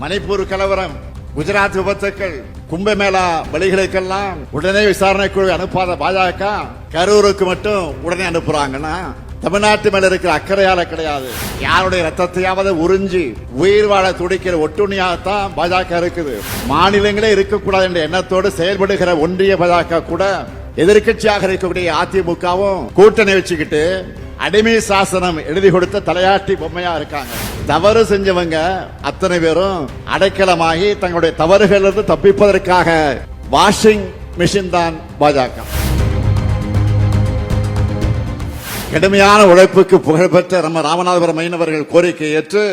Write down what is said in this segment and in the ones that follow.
மணிப்பூர் கலவரம் குஜராத் விபத்துக்கள் கும்பமேளா வழிகளுக்கெல்லாம் உடனே விசாரணை குழு அனுப்பாத பாஜக கரூருக்கு மட்டும் உடனே அனுப்புறாங்கன்னா தமிழ்நாட்டு மேல இருக்கிற அக்கறையால கிடையாது. யாருடைய ரத்தத்தையாவது உறிஞ்சி உயிர் வாழ துடிக்கிற ஒட்டுணியாகத்தான் பாஜக இருக்குது. மாநிலங்களே இருக்கக்கூடாது என்ற எண்ணத்தோடு செயல்படுகிற ஒன்றிய பாஜக கூட எதிர்க்கட்சியாக இருக்கக்கூடிய அதிமுகவும் கூட்டணி வச்சுக்கிட்டு அடிமை சாசனம் எழுதி கொடுத்த தலையாட்டி பொம்மையா இருக்காங்க. தவறு செஞ்சவங்க அத்தனை பேரும் அடைக்கலமாகி தங்களுடைய தவறுகளிலிருந்து தப்பிப்பதற்காக வாஷிங் மிஷின் தான் பாஜக. கடுமையான உழைப்புக்கு புகழ்பெற்ற நம்ம ராமநாதபுரம் மீனவர்கள் கோரிக்கை ஏற்று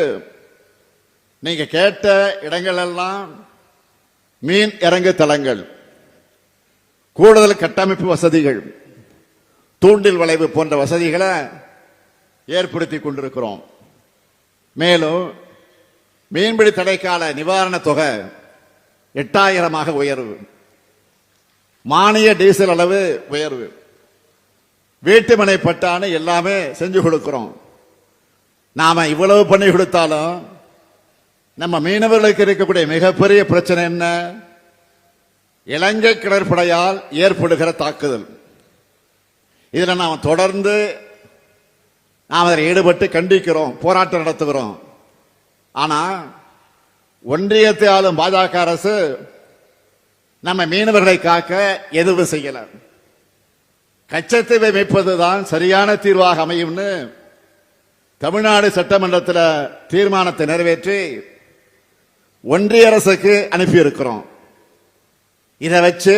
நீங்க கேட்ட இடங்கள் எல்லாம் மீன் இறங்கு தளங்கள் கூடுதல் கட்டமைப்பு வசதிகள் தூண்டில் வளைவு போன்ற வசதிகளை ஏற்படுத்தி கொண்டிருக்கிறோம். மேலும் மீன்பிடி தடைக்கால நிவாரண தொகை எட்டாயிரமாக உயர்வு. மானிய டீசல் அளவு உயர்வு. வீட்டுமனை பட்டானு எல்லாமே செஞ்சு கொடுக்கிறோம். நாம இவ்வளவு பண்ணி கொடுத்தாலும் நம்ம மீனவர்களுக்கு இருக்கக்கூடிய மிகப்பெரிய பிரச்சனை என்ன? இலங்கை கடற்படையால் ஏற்படுகிற தாக்குதல். இதில் நாம் தொடர்ந்து நாம் அதில் ஈடுபட்டு கண்டிக்கிறோம் போராட்டம் நடத்துகிறோம். ஆனால் ஒன்றியத்தை ஆளும் பாஜக அரசு நம்ம மீனவர்களை காக்க எதுவும் செய்யல. கச்சத்தீவை மீட்பதுதான் சரியான தீர்வாக அமையும்னு தமிழ்நாடு சட்டமன்றத்தில் தீர்மானத்தை நிறைவேற்றி ஒன்றிய அரசுக்கு அனுப்பியிருக்கிறோம். இதை வச்சு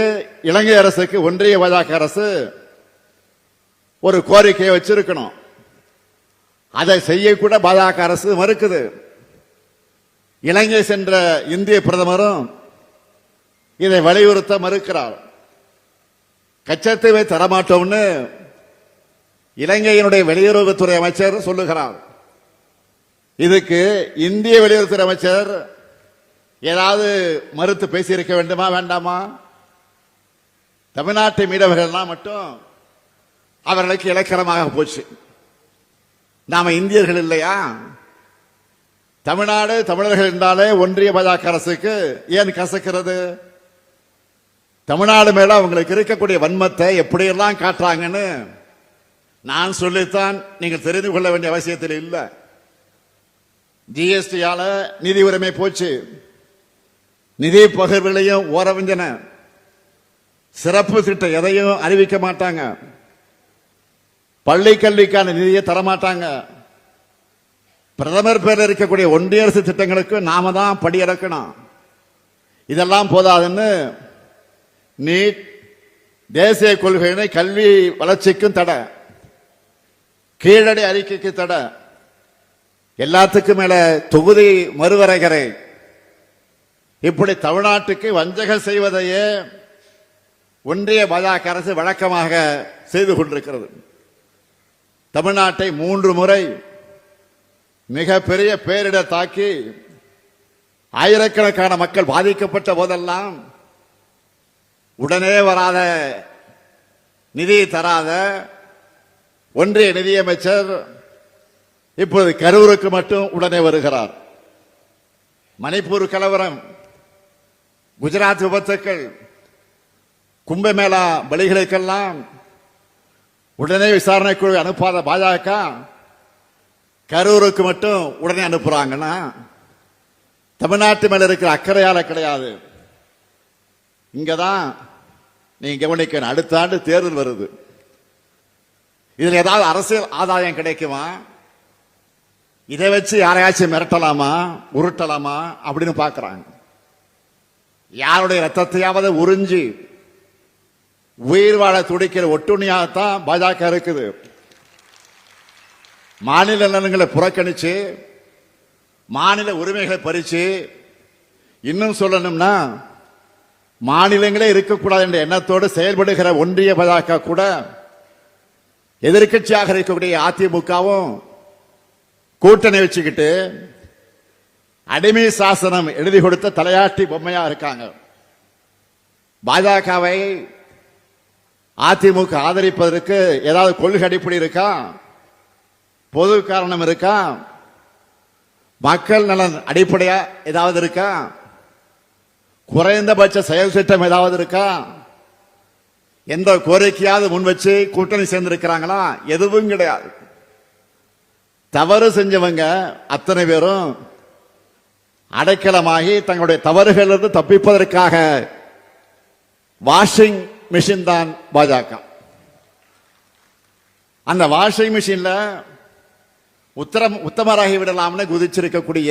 இலங்கை அரசுக்கு ஒன்றிய பாஜக அரசு ஒரு கோரிக்கையை வச்சிருக்கணும். அதை செய்யக்கூட பாஜக அரசு மறுக்குது. இலங்கை சென்ற இந்திய பிரதமரும் இதை வலியுறுத்த மறுக்கிறார். கச்சத்தீவை தரமாட்டோம்னு இலங்கையினுடைய வெளியுறவுத்துறை அமைச்சர் சொல்லுகிறார். இதுக்கு இந்திய வெளியுறவுத்துறை அமைச்சர் ஏதாவது மறுத்து பேசியிருக்க வேண்டுமா வேண்டாமா? தமிழ்நாட்டு மீனவர்கள்லாம் மட்டும் அவர்களுக்கு இலக்கரமாக போச்சு. நாம இந்தியர்கள் இல்லையா? தமிழ்நாடு தமிழர்கள் என்றாலே ஒன்றிய பாஜக அரசுக்கு ஏன் கசக்கிறது? தமிழ்நாடு மேல அவங்களுக்கு இருக்கக்கூடிய வன்மத்தை எப்படியெல்லாம் காட்டுறாங்கன்னு நான் சொல்லித்தான். நீங்கள் தெரிந்து கொள்ள வேண்டிய அவசியத்தில் இல்லை. ஜிஎஸ்டியால நிதி உரிமை போச்சு. நிதி பகிர்வுகளையும் ஓரவிஞ்சன சிறப்பு திட்டம் எதையும் அறிவிக்க மாட்டாங்க. பள்ளி கல்விக்கான நிதியை தரமாட்டாங்க. பிரதமர் பேரில் இருக்கக்கூடிய ஒன்றிய அரசு திட்டங்களுக்கு நாம தான் படியிறக்கணும் இதெல்லாம் போதாதுன்னு நீட் தேசிய கொள்கையினை கல்வி வளர்ச்சிக்கும் தடை. கீழடி அறிக்கைக்கு தடை. எல்லாத்துக்கும் மேல தொகுதி மறுவரைகரை இப்படி தமிழ்நாட்டுக்கு வஞ்சகம் செய்வதையே ஒன்றிய பாஜக அரசு வழக்கமாக செய்து கொண்டிருக்கிறது. தமிழ்நாட்டை மூன்று முறை மிகப்பெரிய பேரிடர் தாக்கி ஆயிரக்கணக்கான மக்கள் பாதிக்கப்பட்ட போதெல்லாம் உடனே வராத நிதி தராத ஒன்றிய நிதியமைச்சர் இப்போது கரூருக்கு மட்டும் உடனே வருகிறார். மணிப்பூர் கலவரம் குஜராத் விபத்துக்கள் கும்பமேளா பலிகளுக்கெல்லாம் உடனே விசாரணை குழு அனுப்பாத பாஜக கரூருக்கு மட்டும் உடனே அனுப்புறாங்கன்னா தமிழ்நாட்டு மேல இருக்கிற அக்கறையால கிடையாது. இங்கதான் நீங்க கவனிக்கணும் அடுத்த ஆண்டு தேர்தல் வருது. இதுல ஏதாவது அரசியல் ஆதாயம் கிடைக்குமா? இதை வச்சு யாரையாச்சும் மிரட்டலாமா உருட்டலாமா அப்படின்னு பாக்குறாங்க யாருடைய ரத்தத்தையாவது உறிஞ்சி உயிர் வாழ துடிக்கிற ஒட்டுணியாகத்தான் பாஜக இருக்குது. மாநில நலன்களை புறக்கணிச்சு மாநில உரிமைகளை பறிச்சு இன்னும் சொல்லணும்னா மாநிலங்களே இருக்கக்கூடாது என்ற எண்ணத்தோடு செயல்படுகிற ஒன்றிய பாஜக கூட எதிர்க்கட்சியாக இருக்கக்கூடிய அதிமுகவும் கூட்டணி வச்சுக்கிட்டு அடிமை சாசனம் எழுதி கொடுத்த தலையாட்டி பொம்மையா இருக்காங்க. பாஜகவை அதிமுக ஆதரிப்பதற்கு ஏதாவது கொள்கை அடிப்படை இருக்கா? பொது காரணம் இருக்கா? மக்கள் நலன் அடிப்படையா ஏதாவது இருக்கா? குறைந்தபட்ச செயல் திட்டம் ஏதாவது இருக்கா? எந்த கோரிக்கையாவது முன் வச்சு கூட்டணி சேர்ந்திருக்கிறாங்களா? எதுவும் கிடையாது. தவறு செஞ்சவங்க அத்தனை பேரும் அடைக்கலமாகி தங்களுடைய தவறுகளிலிருந்து தப்பிப்பதற்காக வாஷிங் மிஷின் தான் பாஜக. அந்த வாஷிங் மிஷின்ல உத்தரம் உத்தமராகி விடலாம்னு குதிச்சிருக்கக்கூடிய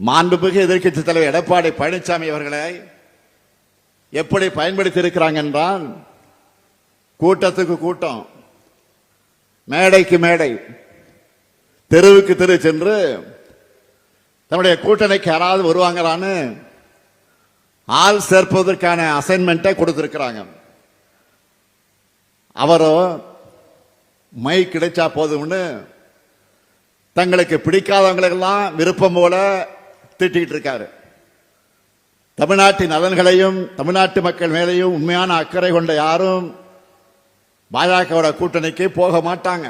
மாண்புமிகு எதிர்க்கட்சி தலைவர் எடப்பாடி பழனிசாமி அவர்களை எப்படி பயன்படுத்தி இருக்கிறாங்க என்றால் கூட்டத்துக்கு கூட்டம் மேடைக்கு மேடை தெருவுக்கு தெரு சென்று தன்னுடைய கூட்டணிக்கு யாராவது வருவாங்களான்னு ஆள் சேர்ப்பதற்கான அசைன்மெண்ட்டை கொடுத்துருக்கிறாங்க. அவரோ மை கிடைச்சா போதும்னு தங்களுக்கு பிடிக்காதவங்களுக்கெல்லாம் விருப்பம் போல திட்டிகிட்டு இருக்காரு. தமிழ்நாட்டின் நலன்களையும் தமிழ்நாட்டு மக்கள் மேலேயும் உண்மையான அக்கறை கொண்ட யாரும் பாஜகவோட கூட்டணிக்கு போக மாட்டாங்க.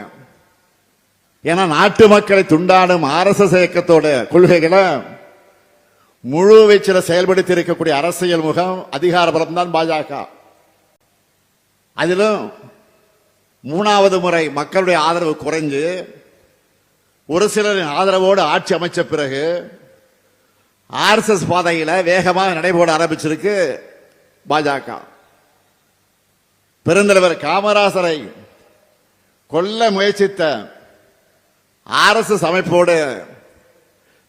ஏன்னா நாட்டு மக்களை துண்டாடும் ஆர்எஸ்எஸ் இயக்கத்தோட கொள்கைகளை முழு வீச்சில் செயல்படுத்தி இருக்கக்கூடிய அரசியல் முகம் அதிகார பலம் தான் பாஜக. அதிலும் மூணாவது முறை மக்களுடைய ஆதரவு குறைஞ்சு ஒரு சிலரின் ஆதரவோடு ஆட்சி அமைச்ச பிறகு ஆர்எஸ்எஸ் பாதையில் வேகமாக நடைபோட ஆரம்பிச்சிருக்கு பாஜக. பெருந்தலைவர் காமராசரை கொல்ல முயற்சித்த ஆர்எஸ்எஸ் அமைப்போடு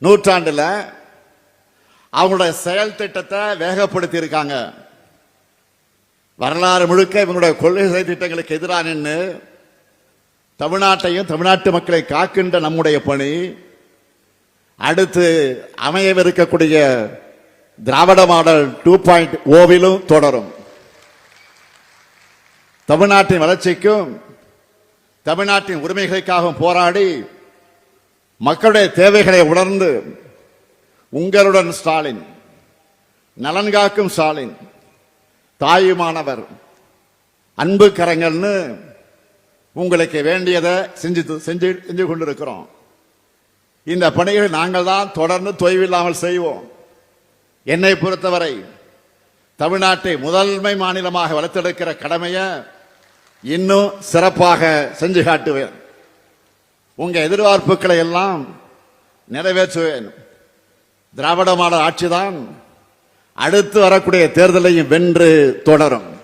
நூற்றாண்டில் அவங்களோட செயல் திட்டத்தை வேகப்படுத்தி இருக்காங்க வரலாறு முழுக்க இவங்களுடைய கொள்கை திட்டங்களுக்கு எதிராக நின்று தமிழ்நாட்டையும் தமிழ்நாட்டு மக்களை காக்கின்ற நம்முடைய பணி அடுத்து அமையவிருக்கக்கூடிய திராவிட மாடல் டூ பாயிண்ட் ஓவிலும் தொடரும். தமிழ்நாட்டின் வளர்ச்சிக்கும் தமிழ்நாட்டின் உரிமைகளுக்காகவும் போராடி மக்களுடைய தேவைகளை உணர்ந்து உங்களுடன் ஸ்டாலின் நலன் காக்கும் ஸ்டாலின் தாயுமானவர் அன்பு கரங்கள்னு உங்களுக்கு வேண்டியதை செஞ்சு செஞ்சு செஞ்சு கொண்டிருக்கிறோம். இந்த பணிகளை நாங்கள் தான் தொடர்ந்து தொய்வில்லாமல் செய்வோம். என்னை பொறுத்தவரை தமிழ்நாட்டை முதன்மை மாநிலமாக வளர்த்தெடுக்கிற கடமையை இன்னும் சிறப்பாக செஞ்சு காட்டுவேன். உங்க எதிர்பார்ப்புகளை எல்லாம் நிறைவேற்றுவேன். திராவிட மாடல் ஆட்சிதான். அடுத்து வரக்கூடிய தேர்தலையும் வென்று தொடரும்.